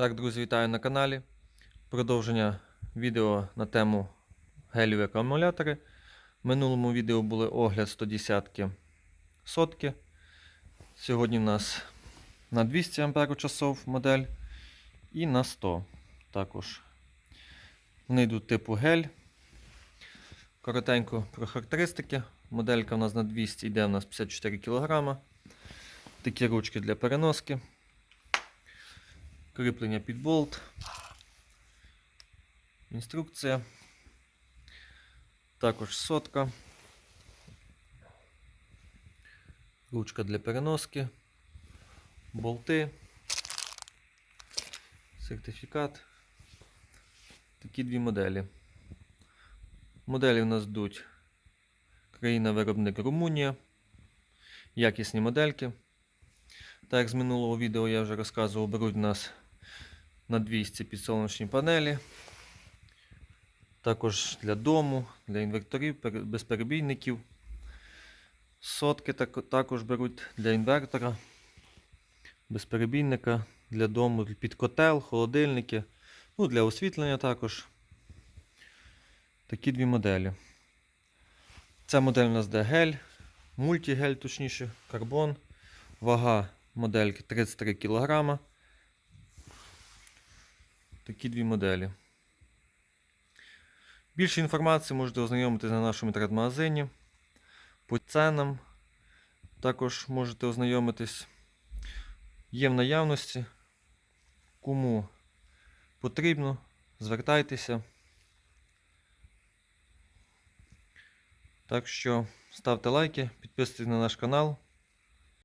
Так, друзі, вітаю на каналі. Продовження відео на тему геліві акумулятори. В минулому відео були огляд 110 сотки. Сьогодні в нас на 200 Ах модель і на 100 також. Вони йдуть типу гель. Коротенько про характеристики. Моделька у нас на 200 йде у нас 54 кг. Такі ручки для переноски. Кріплення під болт. Інструкція. Також сотка. Ручка для переноски. Болти. Сертифікат. Такі дві моделі. Моделі у нас йдуть країна-виробник Румунія. Якісні модельки. Так як з минулого відео я вже розказував, беруть у нас на 200 підсолнечні панелі. Також для дому, для інверторів, безперебійників. Сотки так- також беруть для інвертора, безперебійника, для дому, під котел, холодильники, ну, для освітлення також. Такі дві моделі. Ця модель у нас де гель, мультигель, точніше, карбон. Вага модельки 33 кг. Такі дві моделі. Більше інформації можете ознайомитися на нашому інтернет-магазині. По ценам також можете ознайомитись. Є в наявності. Кому потрібно, звертайтеся. Так що ставте лайки, підписуйтесь на наш канал.